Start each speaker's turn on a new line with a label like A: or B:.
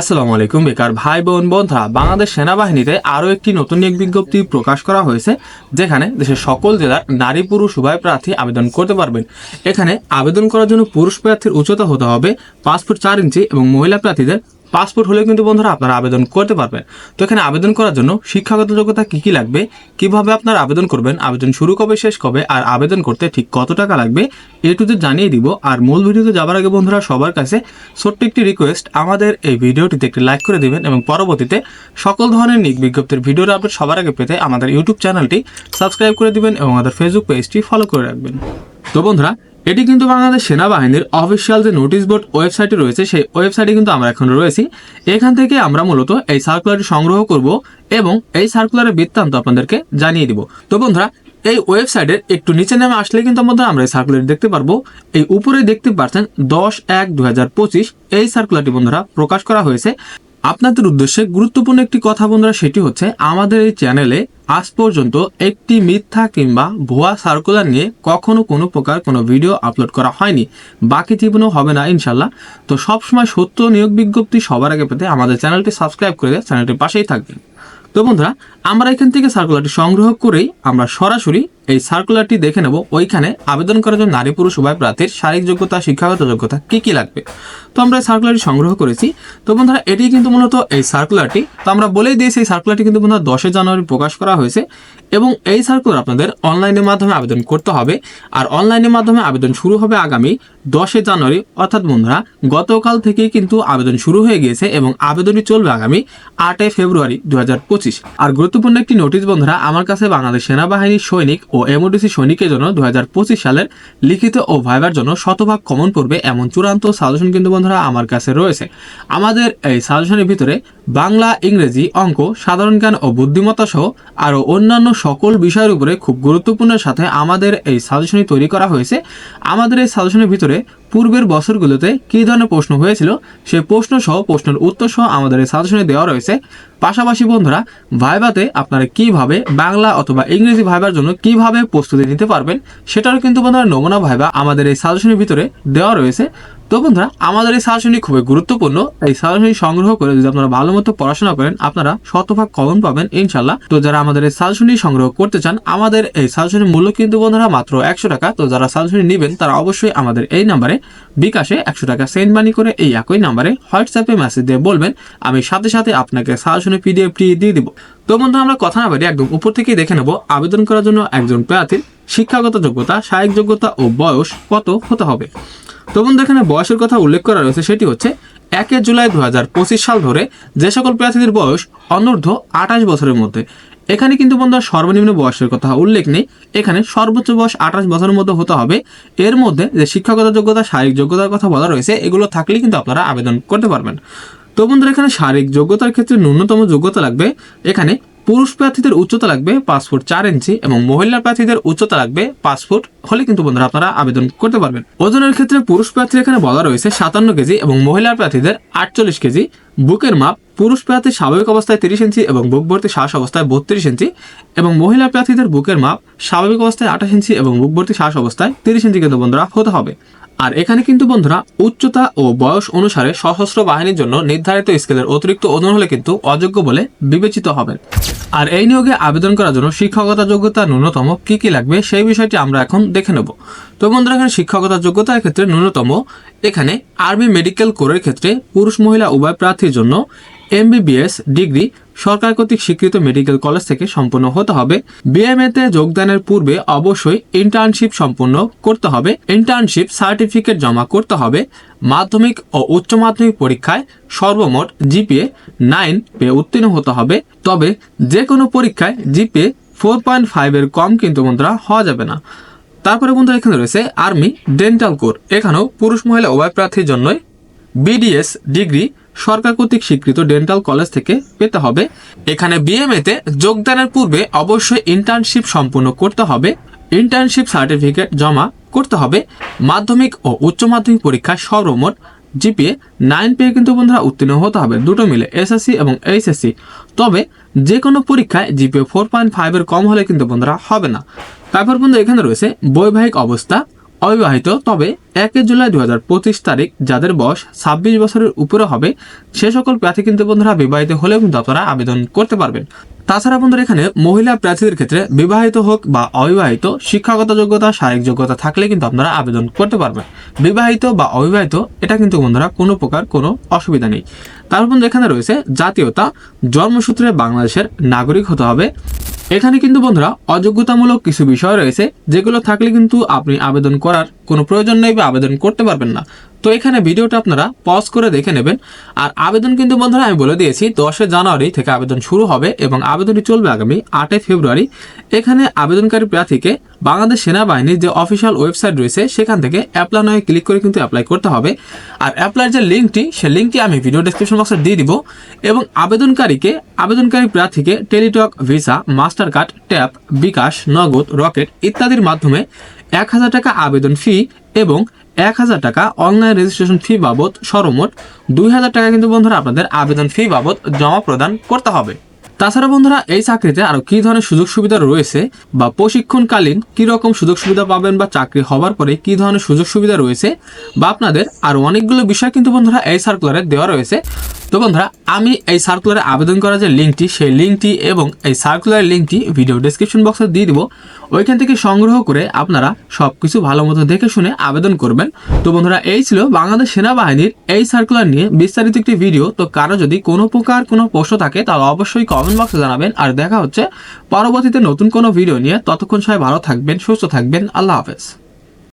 A: আসসালামু আলাইকুম, বেকার ভাই বোন বন্ধুরা। বাংলাদেশ সেনাবাহিনীতে আরও একটি নতুন এক বিজ্ঞপ্তি প্রকাশ করা হয়েছে, যেখানে দেশের সকল জেলার নারী পুরুষ উভয় প্রার্থী আবেদন করতে পারবেন। এখানে আবেদন করার জন্য পুরুষ প্রার্থীর উচ্চতা হতে হবে পাঁচ ফুট চার ইঞ্চি এবং মহিলা প্রার্থীদের পাসপোর্ট হলেও কিন্তু বন্ধুরা আপনারা আবেদন করতে পারবেন। তো এখানে আবেদন করার জন্য শিক্ষাগত যোগ্যতা কী কী লাগবে, কীভাবে আপনারা আবেদন করবেন, আবেদন শুরু কবে, শেষ কবে, আর আবেদন করতে ঠিক কত টাকা লাগবে এ জানিয়ে দিব। আর মূল ভিডিওতে যাবার আগে বন্ধুরা সবার কাছে ছোট্ট একটি রিকোয়েস্ট আমাদের এই ভিডিওটিতে একটি লাইক করে দিবেন এবং পরবর্তীতে সকল ধরনের নিক বিজ্ঞপ্তির ভিডিওর আপডেট সবার আগে পেতে আমাদের ইউটিউব চ্যানেলটি সাবস্ক্রাইব করে দিবেন এবং আমাদের ফেসবুক পেজটি ফলো করে রাখবেন। তো বন্ধুরা এটি কিন্তু বাংলাদেশ সেনাবাহিনীর অফিসিয়াল যে নোটিশ বোর্ড ওয়েবসাইটে রয়েছে, সেই ওয়েবসাইটে কিন্তু আমরা এখন রয়েছি। এখান থেকে আমরা মূলত এই সার্কুলারটি সংগ্রহ করব এবং এই সার্কুলারের বৃত্তান্ত আপনাদেরকে জানিয়ে দিব। তো বন্ধুরা, এই ওয়েবসাইটের একটু নিচে নামে আসলে কিন্তু আমাদের আমরা এই সার্কুলার দেখতে পারব। এই উপরে দেখতে পাচ্ছেন দশ এক দু এই সার্কুলারটি বন্ধুরা প্রকাশ করা হয়েছে। আপনাদের উদ্দেশ্যে গুরুত্বপূর্ণ একটি কথা বন্ধুরা, সেটি হচ্ছে আমাদের এই চ্যানেলে আজ পর্যন্ত একটি মিথ্যা কিংবা ভুয়া সার্কুলার নিয়ে কখনো কোনো প্রকার কোনো ভিডিও আপলোড করা হয়নি। বাকি জীবনেও হবে না ইনশাল্লাহ তো সবসময় সত্য নিয়োগ বিজ্ঞপ্তি সবার আগে পেতে আমাদের চ্যানেলটি সাবস্ক্রাইব করে চ্যানেলটির পাশেই থাকবেন। তো বন্ধুরা, আমরা এখান থেকে সার্কুলারটি সংগ্রহ করেই আমরা সরাসরি এই সার্কুলারটি দেখে নেব। ওইখানে আবেদন করার জন্য নারী পুরুষ, উভয় প্রার্থীর শারীরিক যোগ্যতা, শিক্ষাগত যোগ্যতা কী কী লাগবে? তো আমরা এই সার্কুলারটি সংগ্রহ করেছি। তো বন্ধুরা, এটি কিন্তু মূলত এই সার্কুলারটি তো আমরা বলেই দিয়েছি, এই সার্কুলারটি কিন্তু বন্ধুরা দশই জানুয়ারি প্রকাশ করা হয়েছে এবং এই সার্কুলার আপনাদের অনলাইনের মাধ্যমে আবেদন করতে হবে। আর অনলাইনের মাধ্যমে আবেদন শুরু হবে আগামী দশই জানুয়ারি। অর্থাৎ বন্ধুরা, গতকাল থেকেই কিন্তু আবেদন শুরু হয়ে গিয়েছে এবং আবেদনটি চলবে আগামী আটই ফেব্রুয়ারি দু হাজার পঁচিশ। আর গুরুত্বপূর্ণ একটি নোটিশ বন্ধুরা, আমার কাছে বাংলাদেশ সেনাবাহিনীর সৈনিক ও এমওডিসি সৈনিকের জন্য দু হাজার পঁচিশ সালের লিখিত ও ভাইবার জন্য শতভাগ কমন পড়বে এমন চূড়ান্ত সাজেশন কিন্তু বন্ধুরা আমার কাছে রয়েছে। আমাদের এই সাজেশনের ভিতরে বাংলা, ইংরেজি, অঙ্ক, সাধারণ জ্ঞান ও বুদ্ধিমত্তা সহ আরও অন্যান্য সকল বিষয়ের উপরে খুব গুরুত্বপূর্ণের সাথে আমাদের এই সাজেশনই তৈরি করা হয়েছে। আমাদের এই সাজেশনের ভিতরে পূর্বের বছরগুলোতে কী ধরনের প্রশ্ন হয়েছিল, সে প্রশ্ন সহ প্রশ্নের উত্তর সহ আমাদের এই সাজেশনে দেওয়া রয়েছে। পাশাপাশি বন্ধুরা ভাইভাতে আপনারা কীভাবে বাংলা অথবা ইংরেজি ভাইবার জন্য কীভাবে প্রস্তুতি নিতে পারবেন, সেটারও কিন্তু বন্ধুরা নমুনা ভাইবা আমাদের এই সাজেশনের ভিতরে দেওয়া রয়েছে। তো বন্ধুরা, আমাদের এই সাজেশনটি খুবই গুরুত্বপূর্ণ। এই সাজেশনটি সংগ্রহ করে যদি আপনারা ভালো মতো পড়াশোনা করেন, আপনারা শতভাগ কমন পাবেন ইনশাল্লাহ তো যারা আমাদের এই সাজেশনটি সংগ্রহ করতে চান, আমাদের এই সাজেশনের মূল্য কিন্তু বন্ধুরা মাত্র একশো টাকা। তো যারা সাজেশনটি নেবেন, তারা অবশ্যই আমাদের এই নাম্বারে, বিকাশে একশো টাকা সেন্ড মানি করে এই একই নাম্বারে হোয়াটসঅ্যাপে মেসেজ দিয়ে বলবেন, আমি সাথে সাথে আপনাকে সাজেশনের পিডিএফটি দিয়ে দিব। তো বন্ধুরা, আমরা কথা না বাড়ি একদম উপর থেকেই দেখে নেব। আবেদন করার জন্য একজন প্রার্থীর শিক্ষাগত যোগ্যতা, শারীরিক যোগ্যতা ও বয়স কত হতে হবে? তো বন্ধু, এখানে বয়সের কথা উল্লেখ করা রয়েছে, সেটি হচ্ছে একে জুলাই দু হাজার পঁচিশ সাল ধরে যে সকল প্রার্থীদের বয়স অনূর্ধ্ব আঠাশ বছরের মধ্যে। এখানে কিন্তু বন্ধুরা সর্বনিম্ন বয়সের কথা উল্লেখ নেই। এখানে সর্বোচ্চ বয়স আঠাশ বছরের মধ্যে হতে হবে। এর মধ্যে যে শিক্ষাগত যোগ্যতা, শারীরিক যোগ্যতার কথা বলা রয়েছে, এগুলো থাকলেই কিন্তু আপনারা আবেদন করতে পারবেন। তো বন্ধুরা, এখানে শারীরিক যোগ্যতার ক্ষেত্রে ন্যূনতম যোগ্যতা লাগবে। এখানে পুরুষ প্রার্থীদের উচ্চতা লাগবে পাঁচ ফুট চার ইঞ্চি এবং মহিলা প্রার্থীদের উচ্চতা লাগবে পাঁচ ফুট হলে কিন্তু বন্ধুরা আপনারা আবেদন করতে পারবেন। ওজনের ক্ষেত্রে পুরুষ প্রার্থীর এখানে বলা রয়েছে সাতান্ন কেজি এবং মহিলা প্রার্থীদের আটচল্লিশ কেজি। বুকের মাপ, পুরুষ প্রার্থীর স্বাভাবিক অবস্থায় তিরিশ ইঞ্চি এবং বুক ভর্তি শ্বাস অবস্থায় বত্রিশ ইঞ্চি এবং মহিলা প্রার্থীদের বুকের মাপ স্বাভাবিক অবস্থায় আঠাশ ইঞ্চি এবং বুক ভর্তি শ্বাস অবস্থায় তিরিশ ইঞ্চি কিন্তু বন্ধুরা হতে হবে। আর এখানে কিন্তু বন্ধুরা, উচ্চতা ও বয়স অনুসারে সশস্ত্র বাহিনীর জন্য নির্ধারিত স্কেলের অতিরিক্ত ওজন হলে কিন্তু অযোগ্য বলে বিবেচিত হবেন। আর এই নিয়োগে আবেদন করার জন্য শিক্ষকতা যোগ্যতা ন্যূনতম কি কি লাগবে সেই বিষয়টি আমরা এখন দেখে নেব। তো বন্ধুরা, এখানে শিক্ষকতা যোগ্যতার ক্ষেত্রে ন্যূনতম, এখানে আর্মি মেডিকেল কোরের ক্ষেত্রে পুরুষ মহিলা উভয় প্রার্থীর জন্য এমবিবিএস ডিগ্রি সরকার কর্তৃক স্বীকৃত মেডিকেল কলেজ থেকে সম্পন্ন হতে হবে। বিএমএতে যোগদানের পূর্বে অবশ্যই ইন্টার্নশিপ সম্পন্ন করতে হবে। ইন্টার্নশিপ সার্টিফিকেট জমা করতে হবে। মাধ্যমিক ও উচ্চ মাধ্যমিক পরীক্ষায় সর্বমোট জিপিএ নাইন পেয়ে উত্তীর্ণ হতে হবে। তবে যে কোনো পরীক্ষায় জিপিএ ফোর পয়েন্ট ফাইভের কম কিন্তু বন্ধুরা হওয়া যাবে না। তারপরে বন্ধুরা এখানে রয়েছে আর্মি ডেন্টাল কোর এখানেও পুরুষ মহিলা উভয় প্রার্থীর জন্যই বিডিএস ডিগ্রি সরকার কর্তৃক স্বীকৃত ডেন্টাল কলেজ থেকে পেতে হবে। এখানে বিএমএতে যোগদানের পূর্বে অবশ্যই ইন্টার্নশিপ সম্পূর্ণ করতে হবে। ইন্টার্নশিপ সার্টিফিকেট জমা করতে হবে। মাধ্যমিক ও উচ্চ মাধ্যমিক পরীক্ষায় সর্বমোট জিপিএ নাইন পেয়ে কিন্তু বন্ধুরা উত্তীর্ণ হতে হবে। দুটো মিলে এসএসসি এবং এইচএসসি তবে যে কোনো পরীক্ষায় জিপিএ ফোর পয়েন্ট ফাইভের কম হলে কিন্তু বন্ধুরা হবে না। তারপর বন্ধু এখানে রয়েছে বৈবাহিক অবস্থা। অবিবাহিত, তবে একে জুলাই দু পঁচিশ তারিখ, যাদের বয়স ছাব্বিশ বছরের উপরে হবে, সে সকল প্রার্থী কিন্তু বন্ধুরা বিবাহিত হলেও কিন্তু আপনারা আবেদন করতে পারবেন। তাছাড়া বন্ধুরা এখানে মহিলা প্রার্থীদের ক্ষেত্রে বিবাহিত হোক বা অবিবাহিত, শিক্ষাগত যোগ্যতা, শারীরিক যোগ্যতা থাকলে কিন্তু আপনারা আবেদন করতে পারবেন। বিবাহিত বা অবিবাহিত, এটা কিন্তু বন্ধুরা কোনো প্রকার কোনো অসুবিধা নেই। তারপর এখানে রয়েছে জাতীয়তা, জন্মসূত্রে বাংলাদেশের নাগরিক হতে হবে। এখানে কিন্তু বন্ধুরা অযোগ্যতামূলক কিছু বিষয় রয়েছে, যেগুলো থাকলে কিন্তু আপনি আবেদন করার কোনো প্রয়োজন নেই বা আবেদন করতে পারবেন না। তো এখানে ভিডিওটা আপনারা পজ করে দেখে নেবেন। আর আবেদন কিন্তু বন্ধুরা আমি বলে দিয়েছি দশে জানুয়ারি থেকে আবেদন শুরু হবে এবং আবেদনটি চলবে আগামী আটই ফেব্রুয়ারি। এখানে আবেদনকারী প্রার্থীকে বাংলাদেশ সেনাবাহিনীর যে অফিসিয়াল ওয়েবসাইট রয়েছে, সেখান থেকে অ্যাপ্লাই নয় ক্লিক করে কিন্তু অ্যাপ্লাই করতে হবে। আর অ্যাপ্লাইয়ের যে লিঙ্কটি সেই লিঙ্কটি আমি ভিডিও ডিসক্রিপশন বক্সে দিয়ে দিব এবং আবেদনকারীকে, আবেদনকারী প্রার্থীকে Teletalk, Visa Mastercard tap, bKash, Nagad, rocket ইত্যাদির মাধ্যমে এক হাজার টাকা আবেদন ফি এবং এক হাজার টাকা অনলাইন রেজিস্ট্রেশন ফি বাবদ সর্বমোট দুই হাজার টাকা কিন্তু বন্ধুরা আপনাদের আবেদন ফি বাবদ জমা প্রদান করতে হবে। তাছাড়া বন্ধুরা এই চাকরিতে আরও কী ধরনের সুযোগ সুবিধা রয়েছে বা প্রশিক্ষণকালীন কী রকম সুযোগ সুবিধা পাবেন বা চাকরি হবার পরে কী ধরনের সুযোগ সুবিধা রয়েছে বা আপনাদের আরও অনেকগুলো বিষয় কিন্তু বন্ধুরা এই সার্কুলারে দেওয়া রয়েছে। তো বন্ধুরা, আমি এই সার্কুলারে আবেদন করার যে লিঙ্কটি সেই লিঙ্কটি এবং এই সার্কুলার লিঙ্কটি ভিডিও ডেসক্রিপশন বক্সে দিয়ে দিব। ওইখান থেকে সংগ্রহ করে আপনারা সব কিছু ভালো মতো দেখে শুনে আবেদন করবেন। তো বন্ধুরা, এই ছিল বাংলাদেশ সেনাবাহিনীর এই সার্কুলার নিয়ে বিস্তারিত একটি ভিডিও তো কারও যদি কোনো প্রকার কোনো প্রশ্ন থাকে, তাহলে অবশ্যই কমেন্ট বক্সে জানাবেন। আর দেখা হচ্ছে পরবর্তীতে নতুন কোনো ভিডিও নিয়ে। ততক্ষণ সবাই ভালো থাকবেন, সুস্থ থাকবেন। আল্লাহ হাফেজ।